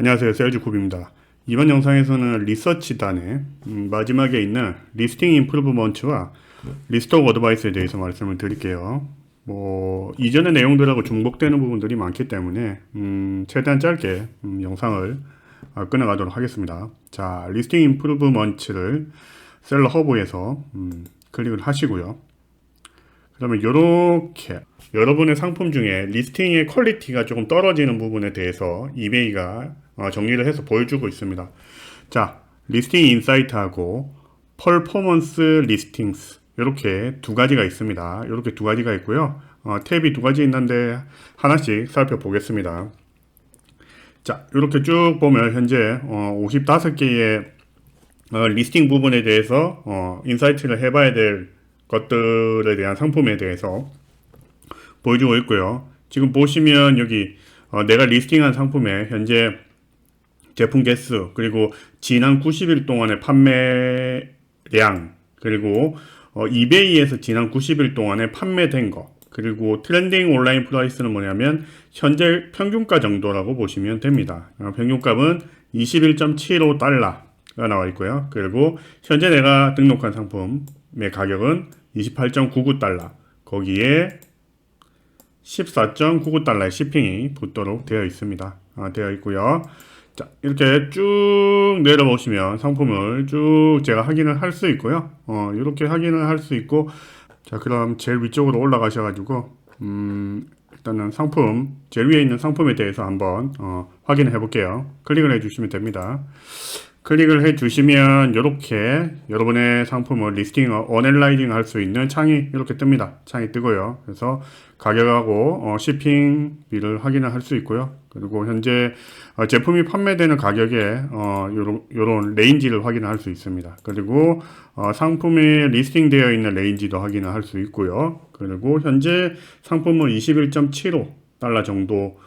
안녕하세요. 세일즈 굽입니다. 이번 영상에서는 리서치단의 음, 마지막에 있는 리스팅 임프루브먼트와 리스톡 어드바이스에 대해서 말씀을 드릴게요. 뭐 이전의 내용들하고 중복되는 부분들이 많기 때문에 음, 최대한 짧게 음, 영상을 어, 끊어가도록 하겠습니다. 자, 리스팅 임프루브먼트를 셀러 허브에서 음, 클릭을 하시고요. 그러면 이렇게 여러분의 상품 중에 리스팅의 퀄리티가 조금 떨어지는 부분에 대해서 이베이가 어, 정리를 해서 보여주고 있습니다. 자, 리스팅 인사이트하고 퍼포먼스 리스팅스 이렇게 두 가지가 있습니다. 이렇게 두 가지가 있고요. 어, 탭이 두 가지 있는데 하나씩 살펴보겠습니다. 자, 이렇게 쭉 보면 현재 어, 55개의 어, 리스팅 부분에 대해서 어, 인사이트를 해봐야 될 것들에 대한 상품에 대해서 보여주고 있고요. 지금 보시면 여기 어, 내가 리스팅한 상품에 현재 제품 개수 그리고 지난 90일 동안의 판매량 그리고 어, 이베이에서 지난 90일 동안에 판매된 거 그리고 트렌딩 온라인 프라이스는 뭐냐면 현재 평균가 정도라고 보시면 됩니다. 어, 평균값은 21.75달러가 나와 있고요. 그리고 현재 내가 등록한 상품의 가격은 28.99달러 거기에 14.99달러의 쇼핑이 붙도록 되어 있습니다. 아, 되어 있고요. 자, 이렇게 쭉 내려보시면 상품을 쭉 제가 확인을 할 수 있고요. 어, 이렇게 확인을 할 수 있고, 자, 그럼 제일 위쪽으로 올라가셔가지고, 음, 일단은 상품, 제일 위에 있는 상품에 대해서 한번, 어, 확인을 해볼게요. 클릭을 해 주시면 됩니다. 클릭을 해 주시면 이렇게 여러분의 상품을 리스팅, 어널라이징 할 수 있는 창이 이렇게 뜨니다. 창이 뜨고요. 그래서 가격하고 어, 쇼핑비를 확인을 할 수 있고요. 그리고 현재 어, 제품이 판매되는 가격에 어, 요런, 레인지를 확인을 할 수 있습니다. 그리고 어, 상품에 리스팅 되어 있는 레인지도 확인을 할 수 있고요. 그리고 현재 상품은 21.75 달러 정도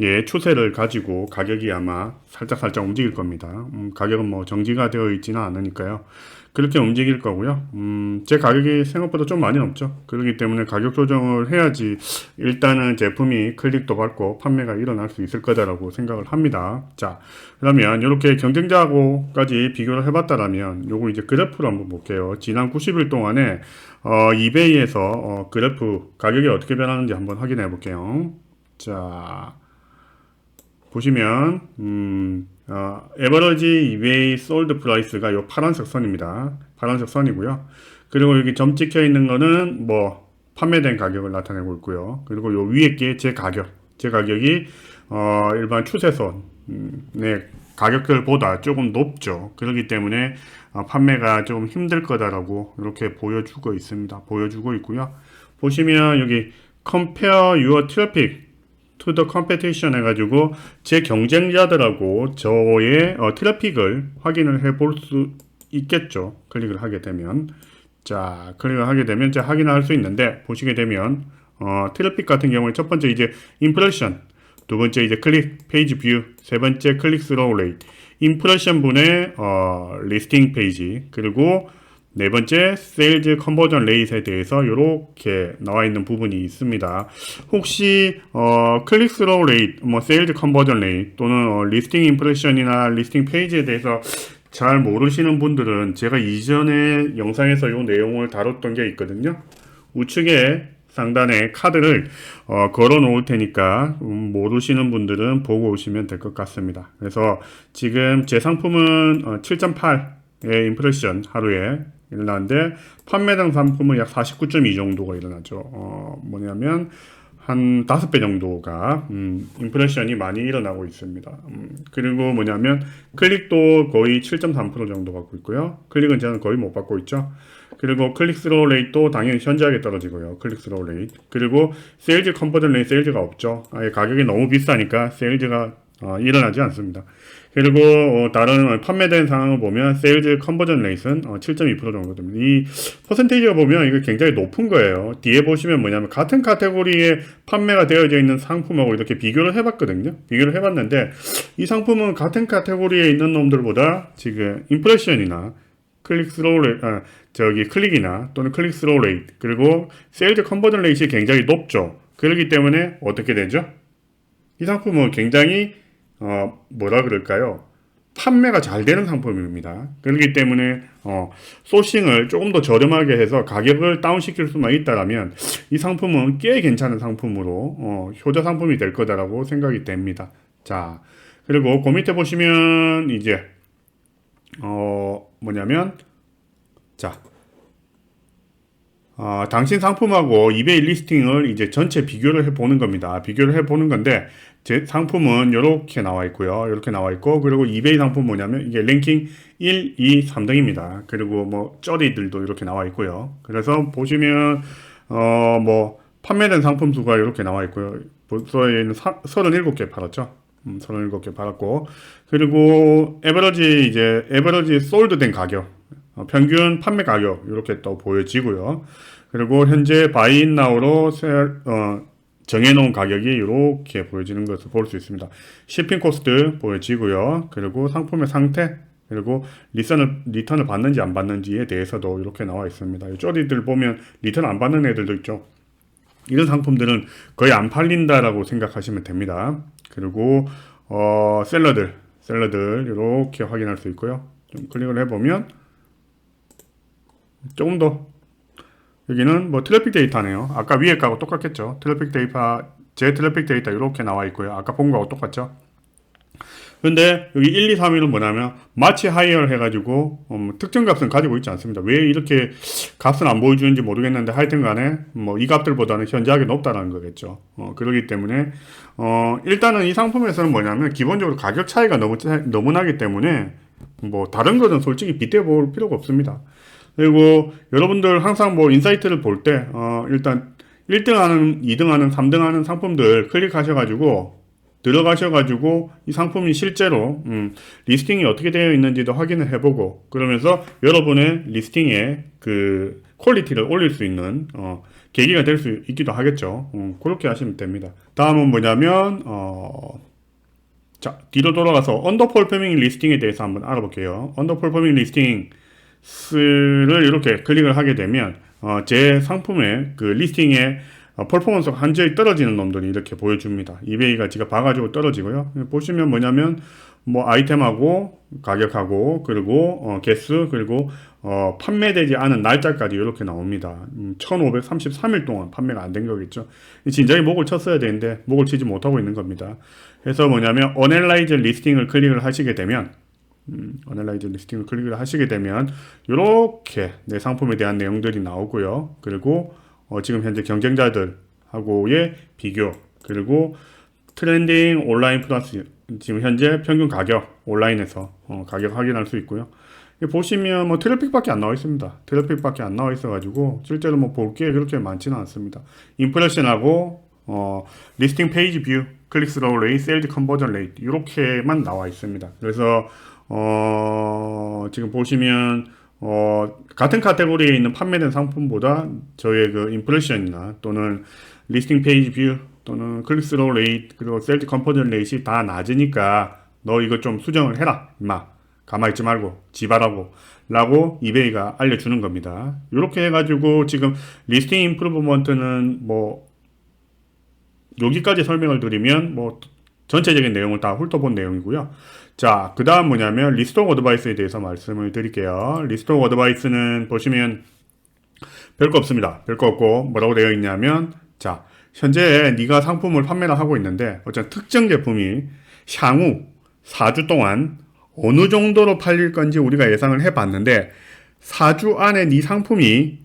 예, 추세를 가지고 가격이 아마 살짝 살짝 움직일 겁니다. 음, 가격은 뭐 정지가 되어 있지는 않으니까요. 그렇게 움직일 거고요. 음, 제 가격이 생각보다 좀 많이 넘죠. 그렇기 때문에 가격 조정을 해야지 일단은 제품이 클릭도 받고 판매가 일어날 수 있을 거다라고 생각을 합니다. 자, 그러면 이렇게 경쟁자하고까지 비교를 해봤다라면 요거 이제 그래프로 한번 볼게요. 지난 90일 동안에 어, 이베이에서 어, 그래프 가격이 어떻게 변하는지 한번 확인해 볼게요. 자. 보시면 음, 어, 에버러지 이베이 솔드 프라이스가 요 파란색 선입니다. 파란색 선이고요. 그리고 여기 점 찍혀 있는 거는 뭐 판매된 가격을 나타내고 있고요. 그리고 요 위에 게 제 가격, 제 가격이 어, 일반 추세선 음, 네, 가격들보다 조금 높죠. 그렇기 때문에 어, 판매가 조금 힘들 거다라고 이렇게 보여주고 있습니다. 보여주고 있고요. 보시면 여기 compare your traffic the competition 해가지고 제 경쟁자들하고 저의 어, 트래픽을 확인을 해 볼 수 있겠죠. 클릭을 하게 되면 자 클릭을 하게 되면 제 확인을 할 수 있는데 보시게 되면 어, 트래픽 같은 경우에 첫 번째 이제 임프레션 두 번째 이제 클릭 페이지 뷰 세 번째 클릭 스로우 레이트 임프레션 분의 어, 리스팅 페이지 그리고 네 번째 세일즈 컨버전 레이트에 대해서 이렇게 나와 있는 부분이 있습니다. 혹시 어, 클릭 스로우 레이트, 뭐 세일즈 컨버전 레이트 또는 어, 리스팅 임프레션이나 리스팅 페이지에 대해서 잘 모르시는 분들은 제가 이전에 영상에서 이 내용을 다뤘던 게 있거든요. 우측에 상단에 카드를 어, 걸어 놓을 테니까 음, 모르시는 분들은 보고 오시면 될 것 같습니다. 그래서 지금 제 상품은 어, 7.8의 임프레션 하루에 일어나는데 판매당 상품은 약 49.2 정도가 일어나죠. 어, 뭐냐면 한 다섯 배 정도가 음, 임프레션이 많이 일어나고 있습니다. 음, 그리고 뭐냐면 클릭도 거의 7.3% 정도 받고 있고요. 클릭은 저는 거의 못 받고 있죠. 그리고 클릭 스로우 레이트도 당연히 현저하게 떨어지고요. 클릭 스로우 레이트. 그리고 세일즈 컨버전 레이트 세일즈가 없죠. 아예 가격이 너무 비싸니까 세일즈가 어, 일어나지 않습니다. 그리고 어, 다른 판매된 상황을 보면 세일즈 컨버전 레이트는 어, 7.2% 정도 됩니다. 이 퍼센테이지가 보면 이거 굉장히 높은 거예요. 뒤에 보시면 뭐냐면 같은 카테고리에 판매가 되어져 있는 상품하고 이렇게 비교를 해봤거든요. 비교를 해봤는데 이 상품은 같은 카테고리에 있는 놈들보다 지금 임프레션이나 클릭 스로우 레이트, 아, 저기 클릭이나 또는 클릭 스로우 레이트 그리고 세일즈 컨버전 레이트가 굉장히 높죠. 그렇기 때문에 어떻게 되죠? 이 상품은 굉장히 어, 뭐라 그럴까요? 판매가 잘 되는 상품입니다. 그렇기 때문에 어, 소싱을 조금 더 저렴하게 해서 가격을 다운시킬 수만 있다라면 이 상품은 꽤 괜찮은 상품으로 어, 효자 상품이 될 거다라고 생각이 됩니다. 자 그리고 그 밑에 보시면 이제 어 뭐냐면 자 어, 당신 상품하고 이베이 리스팅을 이제 전체 비교를 해보는 겁니다. 비교를 해보는 건데, 제 상품은 이렇게 나와 있고요. 이렇게 나와 있고, 그리고 이베이 상품 뭐냐면, 이게 랭킹 1, 2, 3등입니다. 그리고 뭐, 쩌리들도 이렇게 나와 있고요. 그래서 보시면, 어, 뭐, 판매된 상품 수가 이렇게 나와 있고요. 벌써에는 37개 팔았죠. 음, 37개 팔았고, 그리고 에버러지, 이제, 에버러지 솔드된 가격. 어, 평균 판매 가격 이렇게 또 보여지고요. 그리고 현재 바이인나우로 어, 정해놓은 가격이 이렇게 보여지는 것을 볼 수 있습니다. shipping 코스트 보여지고요. 그리고 상품의 상태 그리고 리턴을, 리턴을 받는지 안 받는지에 대해서도 이렇게 나와 있습니다. 쪼리들 보면 리턴 안 받는 애들도 있죠. 이런 상품들은 거의 안 팔린다라고 생각하시면 됩니다. 그리고 어, 셀러들, 셀러들 이렇게 확인할 수 있고요. 좀 클릭을 해보면 조금 더 여기는 뭐 트래픽 데이터네요. 아까 위에 거하고 똑같겠죠. 트래픽 데이터 제 트래픽 데이터 이렇게 나와 있고요. 아까 본 거하고 똑같죠. 근데 여기 1, 2, 3위는 뭐냐면 마치 하이어를 해가지고 음, 특정 값은 가지고 있지 않습니다. 왜 이렇게 값은 안 보여주는지 모르겠는데 하여튼 간에 뭐 이 값들보다는 현저하게 높다는 거겠죠. 어, 그러기 때문에 어, 일단은 이 상품에서는 뭐냐면 기본적으로 가격 차이가 너무 너무 나기 때문에 뭐 다른 거는 솔직히 빗대 볼 필요가 없습니다. 그리고 여러분들 항상 뭐 인사이트를 볼 때, 어, 일단 1등 하는, 2등 하는, 3등 하는 상품들 클릭하셔가지고, 들어가셔가지고, 이 상품이 실제로, 음, 리스팅이 어떻게 되어 있는지도 확인을 해보고, 그러면서 여러분의 리스팅의 그 퀄리티를 올릴 수 있는, 어, 계기가 될 수 있기도 하겠죠. 음, 그렇게 하시면 됩니다. 다음은 뭐냐면, 어, 자, 뒤로 돌아가서 언더폴 퍼밍 리스팅에 대해서 한번 알아볼게요. 언더폴 퍼밍 리스팅, 를 이렇게 클릭을 하게 되면 어, 제 상품의 그 리스팅의 어, 퍼포먼스가 한저히 떨어지는 놈들이 이렇게 보여줍니다. 이베이가 지가 봐가지고 떨어지고요. 보시면 뭐냐면 뭐 아이템하고 가격하고 그리고 어, 개수 그리고 어, 판매되지 않은 날짜까지 이렇게 나옵니다. 음, 1533일 동안 판매가 안 된 거겠죠. 진작에 목을 쳤어야 되는데 목을 치지 못하고 있는 겁니다. 그래서 뭐냐면 어넬라이즈 리스팅을 클릭을 하시게 되면 음, 어널라이즈 리스팅을 클릭을 하시게 되면 이렇게 내 상품에 대한 내용들이 나오고요. 그리고 어, 지금 현재 경쟁자들하고의 비교 그리고 트렌딩 온라인 플러스 지금 현재 평균 가격 온라인에서 어, 가격 확인할 수 있고요. 보시면 뭐 트래픽밖에 안 나와 있습니다. 트래픽밖에 안 나와 있어가지고 실제로 뭐 볼 게 그렇게 많지는 않습니다. 인프레션하고 어, 리스팅 페이지 뷰, 클릭 스로우 레이, 세일즈 컨버전 레이트 이렇게만 나와 있습니다. 그래서 어, 지금 보시면 어, 같은 카테고리에 있는 판매된 상품보다 저의 그 임프레션이나 또는 리스팅 페이지 뷰 또는 클릭스로 레이트 그리고 셀트 컴포전 레이트가 다 낮으니까 너 이거 좀 수정을 해라 임마. 가만히 있지 말고 지발하고 라고 이베이가 알려주는 겁니다. 이렇게 해가지고 지금 리스팅 임프루브먼트는 뭐 여기까지 설명을 드리면 뭐 전체적인 내용을 다 훑어본 내용이고요 자, 그 다음 뭐냐면 리스토 어드바이스에 대해서 말씀을 드릴게요. 리스토 어드바이스는 보시면 별거 없습니다. 별거 없고 뭐라고 되어 있냐면 자, 현재 네가 상품을 판매를 하고 있는데 어떤 특정 제품이 향후 4주 동안 어느 정도로 팔릴 건지 우리가 예상을 해봤는데 4주 안에 네 상품이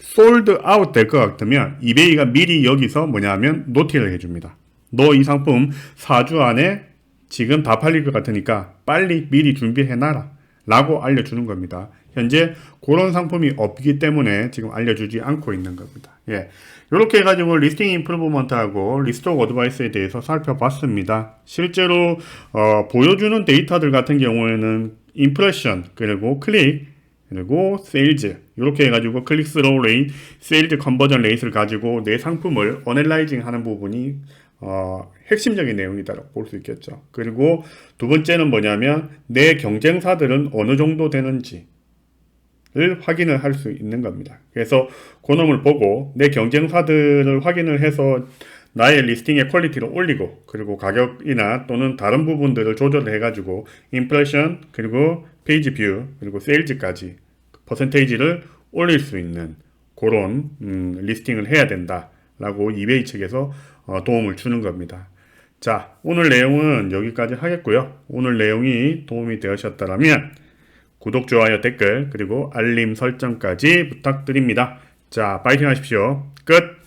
솔드 아웃 될 것 같으면 이베이가 미리 여기서 뭐냐면 노티를 해줍니다. 너 이 상품 4주 안에 지금 다 팔릴 것 같으니까 빨리 미리 준비해놔라. 라고 알려주는 겁니다. 현재 그런 상품이 없기 때문에 지금 알려주지 않고 있는 겁니다. 예. 이렇게 해가지고 리스팅 임프루브먼트하고 리스톡 어드바이스에 대해서 살펴봤습니다. 실제로 어, 보여주는 데이터들 같은 경우에는 임프레션 그리고 클릭 그리고 세일즈 이렇게 해가지고 클릭 스로우 레이트, 세일즈 컨버전 레이트를 가지고 내 상품을 어넬라이징 하는 부분이 어, 핵심적인 내용이다라고 볼 수 있겠죠. 그리고 두 번째는 뭐냐면 내 경쟁사들은 어느 정도 되는지 를 확인을 할 수 있는 겁니다. 그래서 그놈을 보고 내 경쟁사들을 확인을 해서 나의 리스팅의 퀄리티를 올리고 그리고 가격이나 또는 다른 부분들을 조절을 해가지고 인프레션 그리고 페이지 뷰 그리고 세일즈까지 퍼센테이지를 올릴 수 있는 그런 음, 리스팅을 해야 된다 라고 이베이 측에서 어, 도움을 주는 겁니다. 자 오늘 내용은 여기까지 하겠고요. 오늘 내용이 도움이 되셨다면 구독, 좋아요, 댓글 그리고 알림 설정까지 부탁드립니다. 자 파이팅 하십시오. 끝!